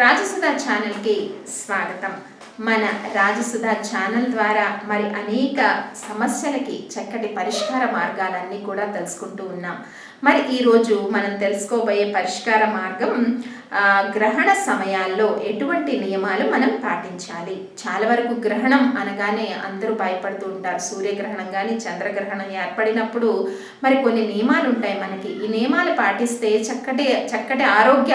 రాజసుధ ఛానల్కి స్వాగతం. మన రాజసుధ ఛానల్ ద్వారా మరి అనేక సమస్యలకి చక్కటి పరిష్కార మార్గాలన్నీ కూడా తెలుసుకుంటూ ఉన్నాం. మరి ఈరోజు మనం తెలుసుకోబోయే పరిష్కార మార్గం గ్రహణ సమయాల్లో ఎటువంటి నియమాలు మనం పాటించాలి? చాలా వరకు గ్రహణం అనగానే అందరూ భయపడుతూ ఉంటారు. సూర్యగ్రహణం కానీ చంద్రగ్రహణం ఏర్పడినప్పుడు మరి కొన్ని నియమాలు ఉంటాయి మనకి. ఈ నియమాలు పాటిస్తే చక్కటి చక్కటి ఆరోగ్య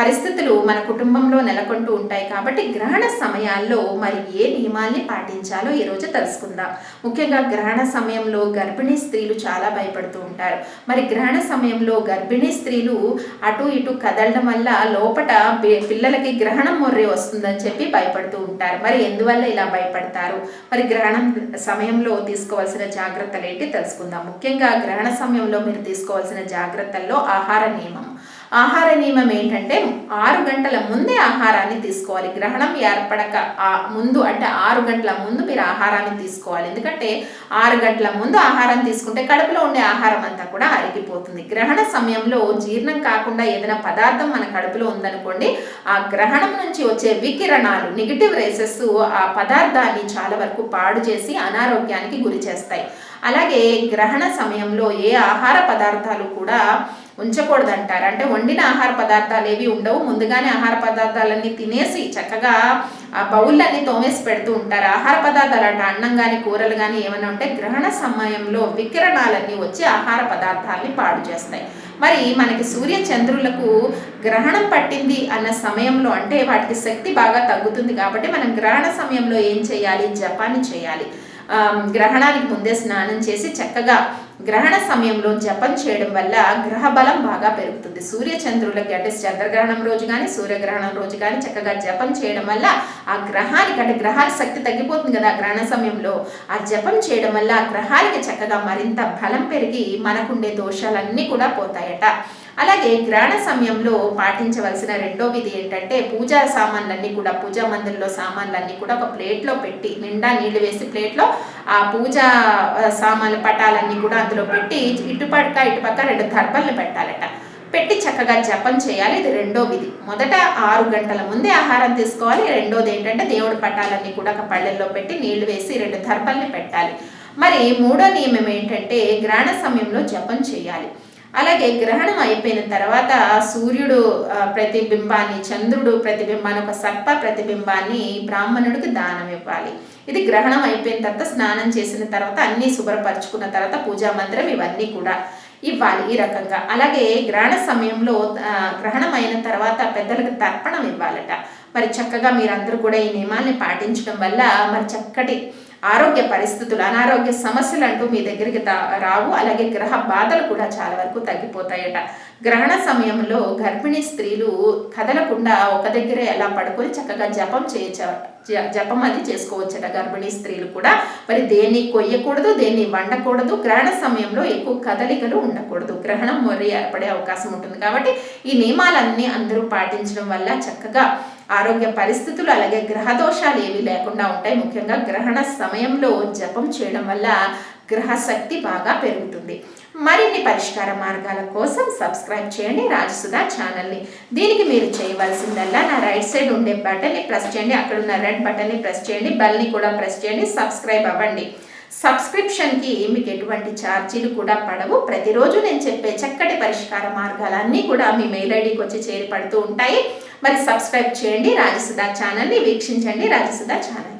పరిస్థితులు మన కుటుంబంలో నెలకొంటూ ఉంటాయి కాబట్టి గ్రహణ సమయాల్లో మరి ఏ నియమాల్ని పాటించాలో ఈరోజు తెలుసుకుందాం. ముఖ్యంగా గ్రహణ సమయంలో గర్భిణీ స్త్రీలు చాలా భయపడుతూ ఉంటారు. మరి గ్రహణ సమయంలో గర్భిణీ స్త్రీలు అటు ఇటు కదలడం వల్ల లోపట పిల్లలకి గ్రహణం మొర్రే వస్తుందని చెప్పి భయపడుతూ ఉంటారు. మరి ఎందువల్ల ఇలా భయపడతారు? మరి గ్రహణం సమయంలో తీసుకోవాల్సిన జాగ్రత్తలు ఏంటి తెలుసుకుందాం. ముఖ్యంగా గ్రహణ సమయంలో మీరు తీసుకోవాల్సిన జాగ్రత్తల్లో ఆహార నియమం. ఆహార నియమం ఏంటంటే ఆరు గంటల ముందే ఆహారాన్ని తీసుకోవాలి. గ్రహణం ఏర్పడక ఆ ముందు అంటే ఆరు గంటల ముందు మీరు ఆహారాన్ని తీసుకోవాలి. ఎందుకంటే ఆరు గంటల ముందు ఆహారం తీసుకుంటే కడుపులో ఉండే ఆహారం అంతా కూడా అరిగిపోతుంది. గ్రహణ సమయంలో జీర్ణం కాకుండా ఏదైనా పదార్థం మన కడుపులో ఉందనుకోండి ఆ గ్రహణం నుంచి వచ్చే వికిరణాలు నెగిటివ్ రేసెస్ ఆ పదార్థాన్ని చాలా వరకు పాడు చేసి అనారోగ్యానికి గురి చేస్తాయి. అలాగే గ్రహణ సమయంలో ఏ ఆహార పదార్థాలు కూడా ఉంచకూడదంటారు. అంటే వండిన ఆహార పదార్థాలు ఏవి ఉండవు. ముందుగానే ఆహార పదార్థాలన్నీ తినేసి చక్కగా ఆ బౌళ్ళన్నీ తోమేసి పెడుతూ ఉంటారు. ఆహార పదార్థాలు అంటే అన్నం కానీ కూరలు కానీ ఏమైనా ఉంటే గ్రహణ సమయంలో వికిరణాలన్నీ వచ్చి ఆహార పదార్థాలని పాడు చేస్తాయి. మరి మనకి సూర్య చంద్రులకు గ్రహణం పట్టింది అన్న సమయంలో అంటే వాటికి శక్తి బాగా తగ్గుతుంది కాబట్టి మనం గ్రహణ సమయంలో ఏం చేయాలి? జపాన్ని చేయాలి. గ్రహణానికి ముందే స్నానం చేసి చక్కగా గ్రహణ సమయంలో జపం చేయడం వల్ల గ్రహ బలం బాగా పెరుగుతుంది. సూర్య చంద్రులకి అంటే చంద్రగ్రహణం రోజు కానీ సూర్యగ్రహణం రోజు కానీ చక్కగా జపం చేయడం వల్ల ఆ గ్రహానికి అంటే గ్రహాల శక్తి తగ్గిపోతుంది కదా గ్రహణ సమయంలో. ఆ జపం చేయడం వల్ల ఆ గ్రహాలకి చక్కగా మరింత బలం పెరిగి మనకుండే దోషాలన్నీ కూడా పోతాయట. అలాగే గ్రహణ సమయంలో పాటించవలసిన రెండో విధి ఏంటంటే పూజా సామాన్లన్నీ కూడా పూజా మందిరంలో సామాన్లన్నీ కూడా ఒక ప్లేట్లో పెట్టి నిండా నీళ్ళు వేసి ప్లేట్లో ఆ పూజా సామాన్లు సామాన్ల పటాలన్నీ కూడా అందులో పెట్టి ఇటుపక్క ఇటుపక్క రెండు దర్భల్ని పెట్టాలట. పెట్టి చక్కగా జపం చేయాలి. ఇది రెండో విధి. మొదట ఆరు గంటల ముందే ఆహారం తీసుకోవాలి. రెండోది ఏంటంటే దేవుడి పటాలన్నీ కూడా ఒక పళ్ళెల్లో పెట్టి నీళ్ళు వేసి రెండు దర్భల్ని పెట్టాలి. మరి మూడో నియమం ఏంటంటే గ్రహణ సమయంలో జపం చేయాలి. అలాగే గ్రహణం అయిపోయిన తర్వాత సూర్యుడు ప్రతిబింబాన్ని చంద్రుడు ప్రతిబింబాన్ని ఒక సర్ప ప్రతిబింబాన్ని బ్రాహ్మణుడికి దానం ఇవ్వాలి. ఇది గ్రహణం అయిపోయిన తర్వాత స్నానం చేసిన తర్వాత అన్నీ శుభ్రపరచుకున్న తర్వాత పూజా మంత్రం ఇవన్నీ కూడా ఇవ్వాలి ఈ రకంగా. అలాగే గ్రహణ సమయంలో గ్రహణం అయిన తర్వాత పెద్దలకు తర్పణం ఇవ్వాలట. మరి చక్కగా మీరందరూ కూడా ఈ నియమాల్ని పాటించడం వల్ల మరి చక్కటి ఆరోగ్య పరిస్థితులు అనారోగ్య సమస్యలు అంటూ మీ దగ్గరికి తా- రావు. అలాగే గ్రహ బాధలు కూడా చాలా వరకు తగ్గిపోతాయట. గ్రహణ సమయంలో గర్భిణీ స్త్రీలు కదలకుండా ఒక దగ్గరే ఎలా పడుకొని చక్కగా జపం చేయొచ్చ జ- జపం అది చేసుకోవచ్చట గర్భిణీ స్త్రీలు కూడా. మరి దేన్ని కొయ్యకూడదు దేన్ని వండకూడదు గ్రహణ సమయంలో ఎక్కువ కదలికలు ఉండకూడదు. గ్రహణం మొర్రి ఏర్పడే అవకాశం ఉంటుంది. కాబట్టి ఈ నియమాలన్నీ అందరూ పాటించడం వల్ల చక్కగా ఆరోగ్య పరిస్థితులు అలాగే గ్రహదోషాలు ఏవి లేకుండా ఉంటాయి. ముఖ్యంగా గ్రహణ సమయంలో జపం చేయడం వల్ల గ్రహశక్తి బాగా పెరుగుతుంది. మరిన్ని పరిష్కార మార్గాల కోసం సబ్స్క్రైబ్ చేయండి రాజసుధా ఛానల్ని. దీనికి మీరు చేయవలసిందల్లా నా రైట్ సైడ్ ఉండే బటన్ని ప్రెస్ చేయండి. అక్కడ ఉన్న రెడ్ బటన్ని ప్రెస్ చేయండి. బెల్ని కూడా ప్రెస్ చేయండి. సబ్స్క్రైబ్ అవ్వండి. సబ్స్క్రిప్షన్కి మీకు ఎటువంటి ఛార్జీలు కూడా పడవు. ప్రతిరోజు నేను చెప్పే చక్కటి పరిష్కార మార్గాలన్నీ కూడా మీ మెయిల్ ఐడికి వచ్చి చేరిపడుతూ ఉంటాయి. మరి సబ్స్క్రైబ్ చేయండి. రాజసుధా ఛానల్ని వీక్షించండి. రాజసుధా ఛానల్.